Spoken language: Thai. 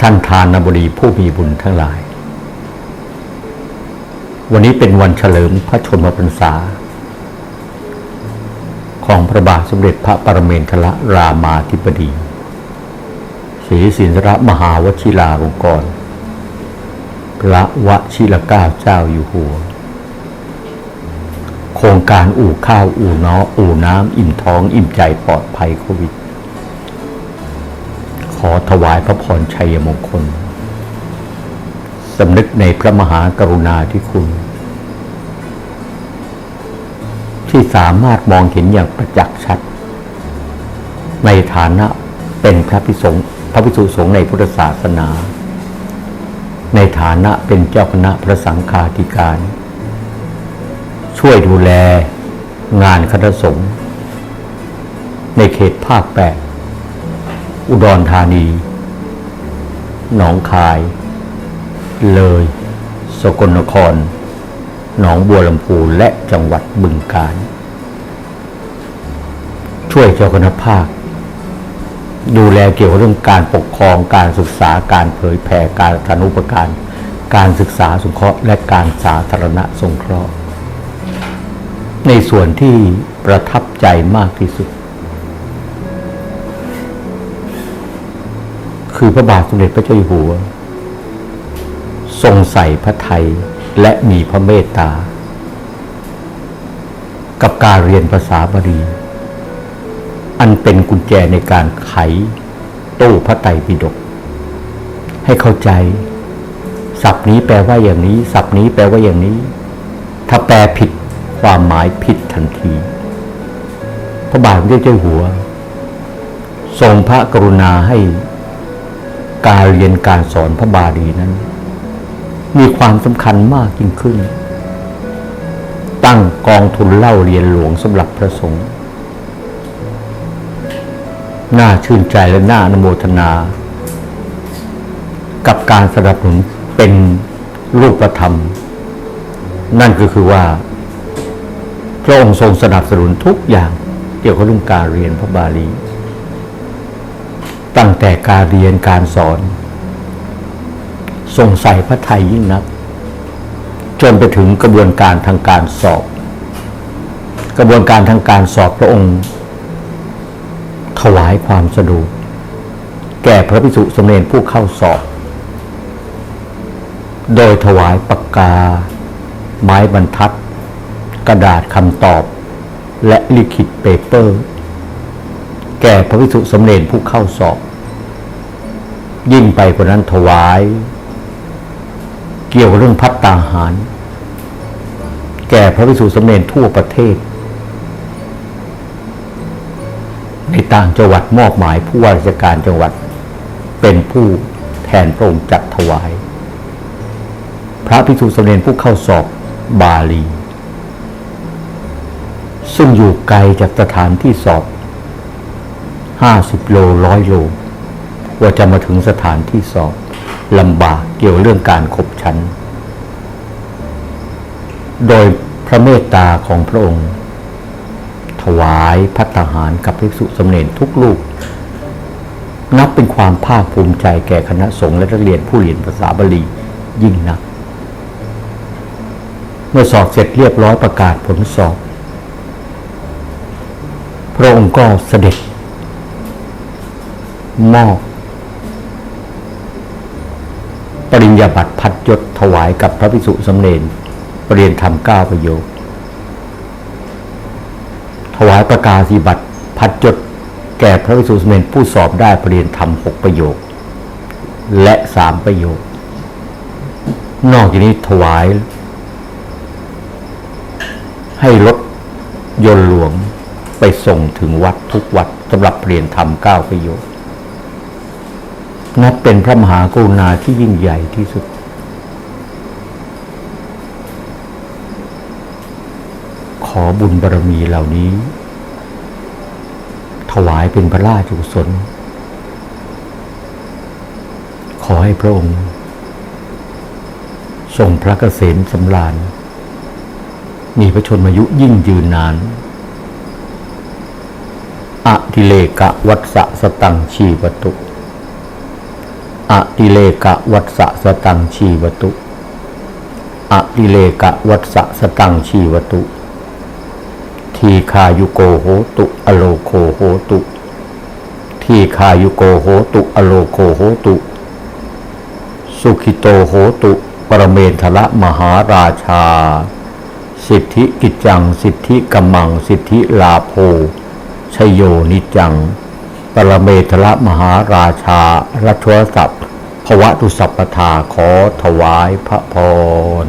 ท่านทานบดีผู้มีบุญทั้งหลาย วันนี้เป็นวันเฉลิมพระชนมพรรษา ของพระบาทสมเด็จพระปรเมนทรรามาธิบดีศรีสินทรมหาวชิราลงกรณ์พระวชิรเก้าเจ้าอยู่หัว โครงการอู่ข้าวอู่น้ออู่น้ำอิ่มท้องอิ่มใจปลอดภัยโควิด ขอถวายพระพรชัยมงคลสำนึกในพระมหากรุณาธิคุณ ที่สามารถมองเห็นอย่างประจักษ์ชัด ในฐานะเป็นพระพิสงพระพิสุสงฆ์ในพุทธศาสนา ในฐานะเป็นเจ้าคณะพระสังฆาธิการ ช่วยดูแลงานคณะสงฆ์ในเขตภาคแปด อุดรธานี หนองคาย เลย สกลนคร หนองบัวลำพูและจังหวัดบึงกาฬช่วยเจ้าคณะภาค ดูแลเกี่ยวกับเรื่องการปกครองการศึกษาการเผยแผ่การทานุปการ การศึกษาสงเคราะห์และการสาธารณสงเคราะห์ ในส่วนที่ประทับใจมากที่สุด คือพระบาทสมเด็จพระเจ้าอยู่หัว ทรงใส่พระไทยและมีพระเมตตา กับการเรียนภาษาบาลีอันเป็นกุญแจในการไขตู้พระไตรปิฎกให้เข้าใจศัพท์นี้แปลว่าอย่างนี้ศัพท์นี้แปลว่าอย่างนี้ ถ้าแปลผิดความหมายผิดทันที พระบาทสมเด็จเจ้าอยู่หัว ทรงพระกรุณาให้ การเรียนการสอนพระบาลีนั้น มีความสำคัญมากยิ่งขึ้น ตั้งกองทุนเล่าเรียนหลวงสำหรับพระสงฆ์น่าชื่นใจและน่าอนุโมทนา กับการสนับสนุนเป็นรูปธรรม นั่นก็คือว่า พระองค์ทรงสนับสนุนทุกอย่างเกี่ยวกับเรื่องการเรียนพระบาลี ตั้งแต่การเรียนการสอนทรงใส่พระไทยยิ่งนัก จนไปถึงกระบวนการทางการสอบ กระบวนการทางการสอบพระองค์ ถวายความสะดวกแก่พระภิกษุสมเด็จผู้เข้าสอบ โดยถวายปากกา ไม้บรรทัด กระดาษคำตอบ และลิขิตเปเปอร์ แก่พระภิกษุสมเด็จผู้เข้าสอบ ยิ่งไปกว่านั้นถวาย เกี่ยวกับเรื่องพัฒตาหาร แก่พระภิกษุสมเด็จทั่วประเทศ ในต่างจังหวัดมอบหมายผู้ว่าราชการจังหวัด เป็นผู้แทนพระองค์จัดถวาย พระภิกษุสมเด็จผู้เข้าสอบบาลี ซึ่งอยู่ไกลจากสถานที่สอบห้าสิบโลร้อยโล ว่าจะมาถึงสถานที่สอบลำบากเกี่ยวเรื่องการขบชั้น โดยพระเมตตาของพระองค์ ถวายพัฒหารกับภิกษุสมเด็จทุกลูก นับเป็นความภาคภูมิใจแก่คณะสงฆ์และนักเรียนผู้เรียนภาษาบาลียิ่งนัก เมื่อสอบเสร็จเรียบร้อยประกาศผลสอบ พระองค์ก็เสด็จมอบ ปริญญาบัตรพัดยศถวายกับพระภิกษุสำเร็จเรียนธรรมเก้าประโยค ถวายประกาศีบัตรพัดยศแก่พระภิกษุสำเร็จผู้สอบได้ปรริยนธรรมหกประโยค และสามประโยค นอกจากนี้ถวาย ให้รถยนต์หลวงไปส่งถึงวัดทุกวัดสำหรับเรียนธรรมเก้าประโยค นับเป็นพระมหากรุณาที่ยิ่งใหญ่ที่สุด ขอบุญบารมีเหล่านี้ ถวายเป็นพระราชกุศล ขอให้พระองค์ ทรงพระเกษมสำราญ มีพระชนมายุยิ่งยืนนานอธิเลกะวัตสะสตังชีวตุ อติเลกะวัสสะสตังชีวตุอติเลกะวัสสะสตังชีวตุ ทีคายุโกโหตุ อโลโคโหตุ ทีคายุโกโหตุ อโลโคโหตุ สุขิโตโหตุ ปรเมนทละมหาราชา สิทธิกิจจัง สิทธิกัมมัง สิทธิลาโภชโยนิจัง รเมธละมหาราชารัชวสัพท์ภวตุสัพพทาขอถวายพระพร